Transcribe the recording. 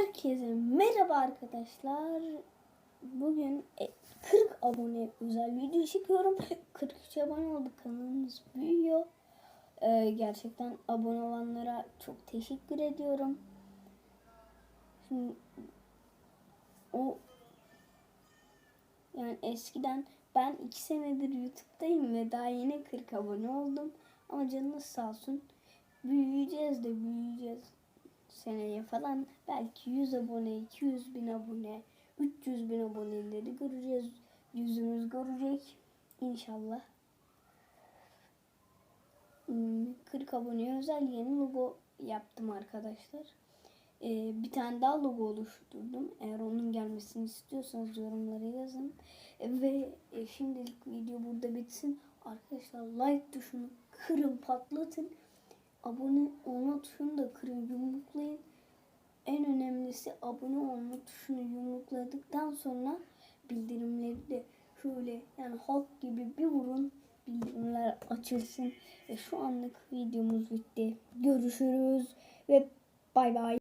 Herkese merhaba arkadaşlar. Bugün e, 40 abone özel video çekiyorum. 43 abone olduk kanalımız büyüyor. Ee, gerçekten abone olanlara çok teşekkür ediyorum. Şimdi o yani eskiden ben 2 senedir YouTube'dayım ve daha yeni 40 abone oldum. Ama canınız sağ olsun. Büyüyeceğiz de büyüyeceğiz seneye falan belki 100 abone, 200 bin abone, 300 bin aboneleri göreceğiz. Yüzümüz görecek inşallah. Hmm, 40 aboneye özel yeni logo yaptım arkadaşlar. Ee, bir tane daha logo oluşturdum. Eğer onun gelmesini istiyorsanız yorumlara yazın. Ee, ve e, şimdilik video burada bitsin. Arkadaşlar like tuşunu kırın patlatın. Abone olma tuşunu da kırın yumruklayın. Önemlisi abone olma tuşunu yumrukladıktan sonra bildirimleri de şöyle yani halk gibi bir vurun bildirimler açılsın. Ve şu anlık videomuz bitti. Görüşürüz ve bay bay.